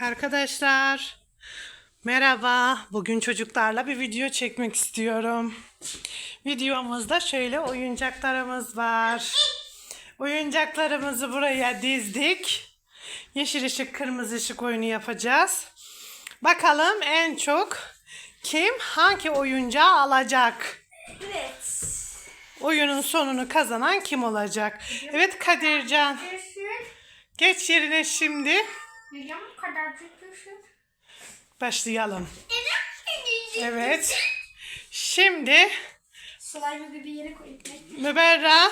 Arkadaşlar merhaba. Bugün çocuklarla bir video çekmek istiyorum. Videomuzda şöyle oyuncaklarımız var. Oyuncaklarımızı buraya dizdik. Yeşil ışık, kırmızı ışık oyunu yapacağız. Bakalım en çok kim hangi oyuncağı alacak? Evet. Oyunun sonunu kazanan kim olacak? Evet Kadircan. Geç yerine şimdi. Neden bu kadar düşün? Başlayalım. Evet. Şimdi Slime gibi yere koyup Müberra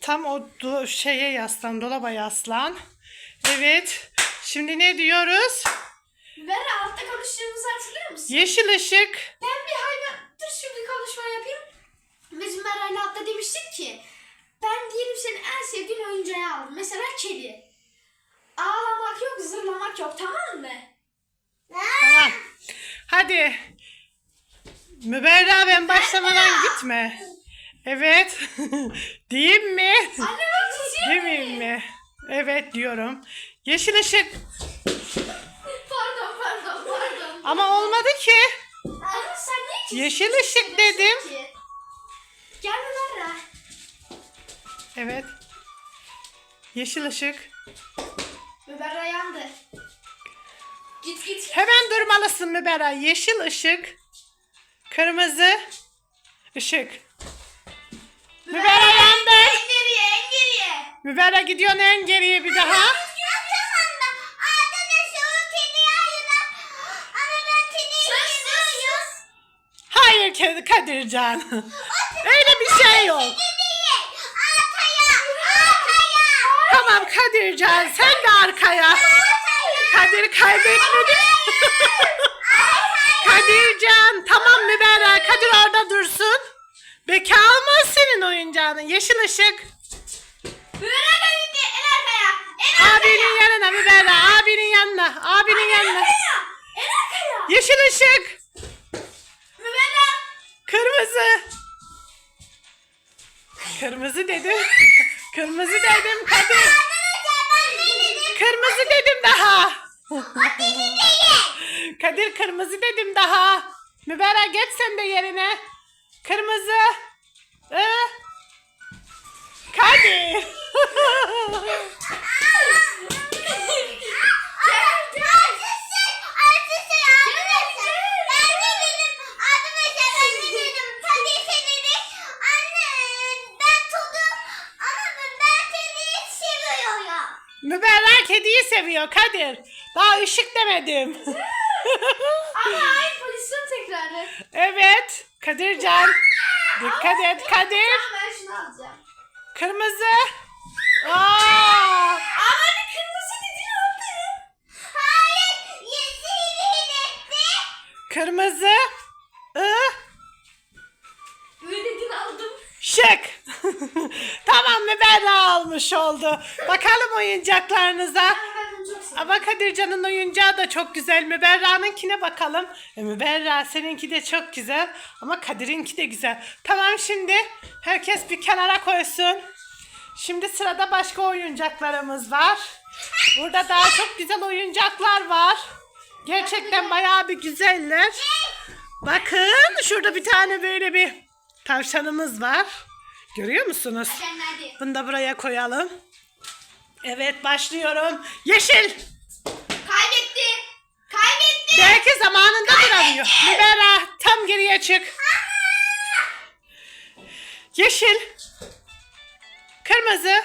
tam o do- şeye yaslan, dolaba yaslan. Evet. Şimdi ne diyoruz? Vera altta konuştuğumuzu hatırlıyor musun? Yeşil ışık. Ben bir hayvan... Dur şimdi konuşma yapayım. Biz Meral'le altta demiştik ki ben diyelim senin en sevdiğin oyuncağı aldım. Mesela kedi. Ağlamak yok, zırlamak yok tamam mı? Tamam. Hadi. Müberra ben başlamadan gitme. Evet. Diyeyim mi? Anne bak çiziyor. Demeyeyim mi? Evet diyorum. Yeşil ışık. Pardon pardon pardon. Ama olmadı ki. Anne sen niye çiziyorsun? Yeşil ışık dedim. ki? Gel Vera. Evet. Yeşil ışık. Müberra yandı. Git git. Hemen durmalısın Müberra. Yeşil ışık. Kırmızı ışık. Müberra yandı. En geriye en geriye. Müberra gidiyorsun en geriye bir daha. Hayır Kadircan. Öyle bir şey yok. Tamam Kadircan sen de arkaya. Kadir kaybetmedi. Kadircan tamam Müberra. Kadir orada dursun. Beki almaz senin oyuncağını. Yeşil ışık. Abinin yanına Müberra. Abinin yanına. Abinin yanına. Yeşil ışık. Kırmızı. Kırmızı dedim. Kırmızı dedim Kadir. Kırmızı dedim daha. Kadir kırmızı dedim daha. Müberra geç sen de yerine. Kırmızı. Ee? Kadir. Demedim. Ama aynı pozisyon tekrarı. evet. Kadircan. Dikkat et Kadir. Tamam ben şunu alacağım. Kırmızı. Aa! Ama bir kırmızı dedin oldu. Kırmızı. I. Böyle dedin aldım. Şık. tamam Müberra almış oldu. Bakalım oyuncaklarınıza. Ama Kadircan'ın oyuncağı da çok güzel. Müberra'nınkine bakalım. E, Müberra seninki de çok güzel. Ama Kadir'inki de güzel. Tamam şimdi herkes bir kenara koysun. Şimdi sırada başka oyuncaklarımız var. Burada daha çok güzel oyuncaklar var. Gerçekten bayağı bir güzeller. Bakın şurada bir tane böyle bir tavşanımız var. Görüyor musunuz? Bunu da buraya koyalım. Evet başlıyorum. Yeşil. Kaybetti. Kaybetti. Belki zamanında duramıyor. Libera tam geriye çık. Yeşil. Kırmızı.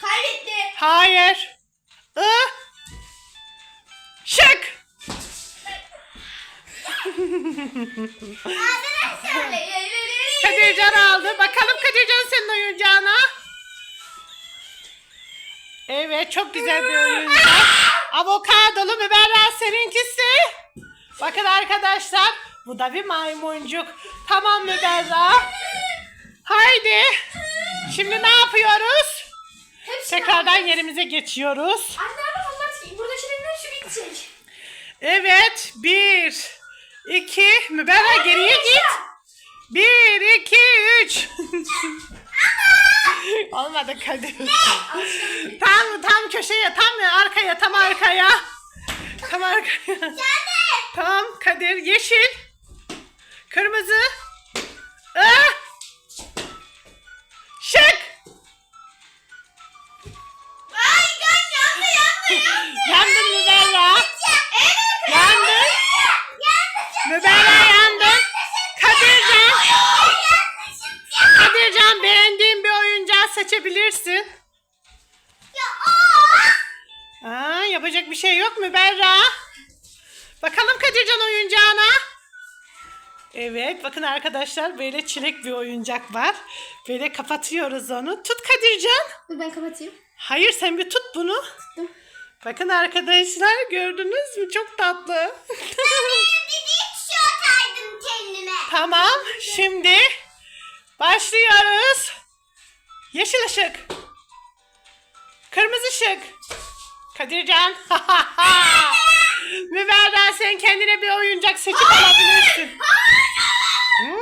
Kaybetti. Hayır. I. Şık. Kadircan aldı. Bakalım senin Evet çok güzel bir oyuncak. Avokadolu Müberra seninkisi. Bakın arkadaşlar. Bu da bir maymuncuk. Tamam Müberra. Haydi. Şimdi ne yapıyoruz? Hepsini Tekrardan yerimize geçiyoruz. Anne ama onlar buradakilerin hepsi bitecek. Evet. Bir. iki. Müberra geriye git. Bir, iki, üç. Olmadı Kadir. tam tam köşeye, tam arkaya, tam arkaya. Tamam. tamam Kadir. Yeşil. Kırmızı. Ah! Seçebilirsin. Aa, yapacak bir şey yok mu Berra? Bakalım Kadircan oyuncağına. Evet bakın arkadaşlar böyle çilek bir oyuncak var. Böyle kapatıyoruz onu. Tut Kadircan. Dur ben kapatayım. Hayır sen bir tut bunu. Tuttum. Bakın arkadaşlar gördünüz mü? Çok tatlı. tamam şimdi başlıyoruz. Yeşil ışık. Kırmızı ışık. Kadircan. Müberra sen kendine bir oyuncak seçip alabilirsin. Hmm.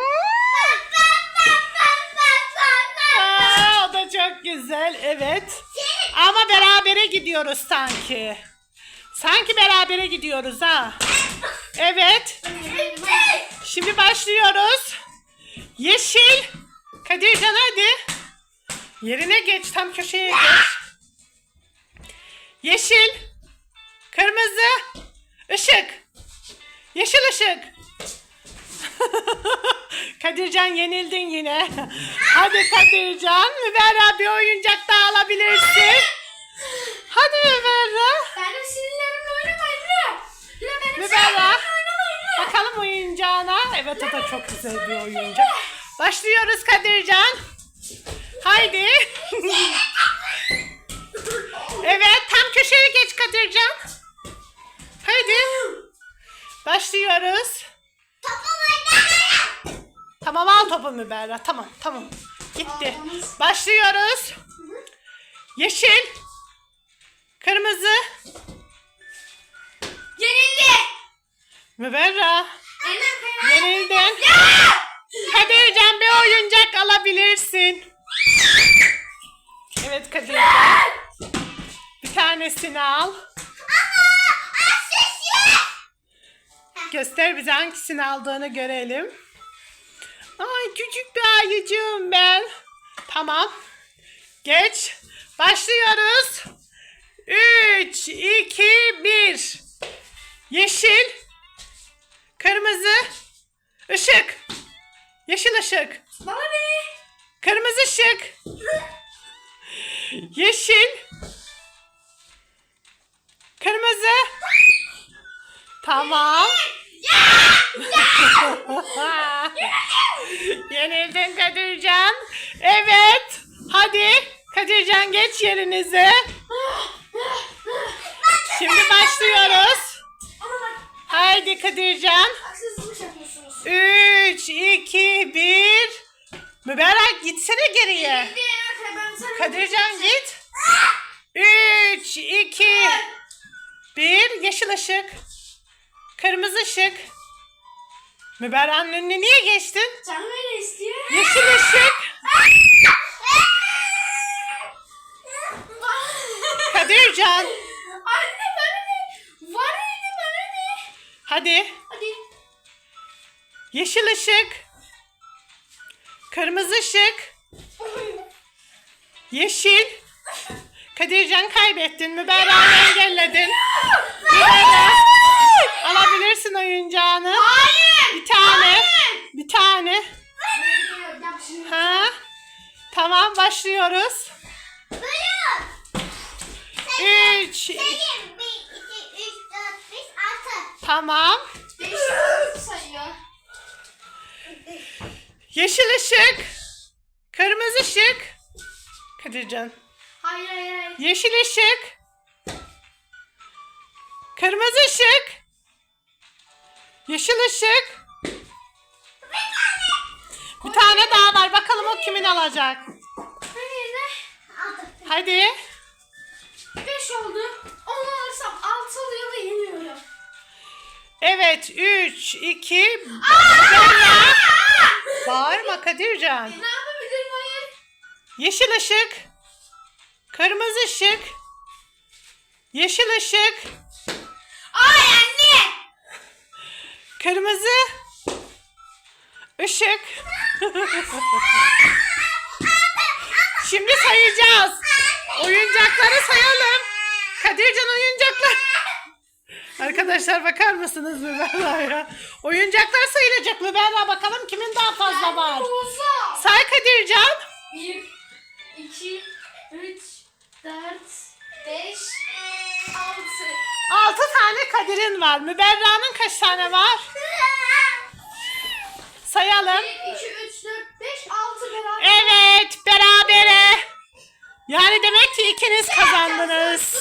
Aa, o da çok güzel. Evet. Ama berabere gidiyoruz sanki. Sanki berabere gidiyoruz ha. Evet. Şimdi başlıyoruz. Yeşil. Kadircan hadi. Yerine geç. Tam köşeye geç. Yeşil. Kırmızı. Işık. Yeşil ışık. Kadircan yenildin yine. Hadi Kadircan. Müberra bir oyuncak daha alabilirsin. Hadi Müberra. Benim sinirlerimle oynamayın la. La benim Müberra. Bakalım oyuncağına. Evet o da çok güzel bir oyuncak. Başlıyoruz Kadircan. Haydi. evet tam köşeye geç Kadircan. Haydi. Başlıyoruz. Tamam al topu Müberra. Tamam tamam. Gitti. Başlıyoruz. Yeşil. Kırmızı. Yenildi. Müberra. Yenildin. Kadircan bir oyuncak alabilirsin. Evet Kadircan. Bir tanesini al. Göster bize hangisini aldığını görelim. Ay küçük bir ayıcığım ben. Tamam. Geç. Başlıyoruz. 3, 2, 1. Yeşil. Kırmızı. Işık. Yeşil ışık. Ne? Kırmızı ışık. Yeşil. Kırmızı. Tamam. Yenildin Kadircan. Evet. Hadi Kadircan geç yerinize. Şimdi başlıyoruz. Haydi Kadircan. haksızlık yapıyorsunuz. 3, 2, 1. Müberrak gitsene geriye. Kadircan git. 3, 2, 1. Yeşil ışık. Kırmızı ışık. Müberrak'ın önüne niye geçtin? Öyle istiyor. Yeşil ışık. Kadircan. Anne bana ne? Var idi bana ne? Hadi. Hadi. Yeşil ışık. Kırmızı ışık. Yeşil. Kadircan kaybettin. Müberrak'ı engelledin. Alabilirsin oyuncağını. Hayır. Bir tane. Bir tane. Ha? Tamam başlıyoruz. 3 Tamam. Beş sayıyor. Yeşil ışık. Kırmızı ışık. Kadircan. Hayır hayır hayır. Yeşil ışık. Kırmızı ışık. Yeşil ışık. Bir tane daha var. Bakalım o kimin alacak. Hadi. Beş oldu. Onu alırsam altı oluyor ve yeniyorum. Evet. 3, 2, Bağırma Kadircan. Ne yapabilirim hayır? Yeşil ışık. Kırmızı ışık. Yeşil ışık. Hayır. Işık. Şimdi sayacağız. Oyuncakları sayalım. Kadircan oyuncaklar. Arkadaşlar bakar mısınız Müberra'ya? Oyuncaklar sayılacak Müberra bakalım kimin daha fazla var. Say Kadircan. 1, 2, 3, 4, 5, 6. Altı tane Kadir'in var. Müberra'nın kaç tane var? Sayalım. 1, 2, 3, 4, 5, 6 beraber. Evet berabere. Yani demek ki ikiniz kazandınız.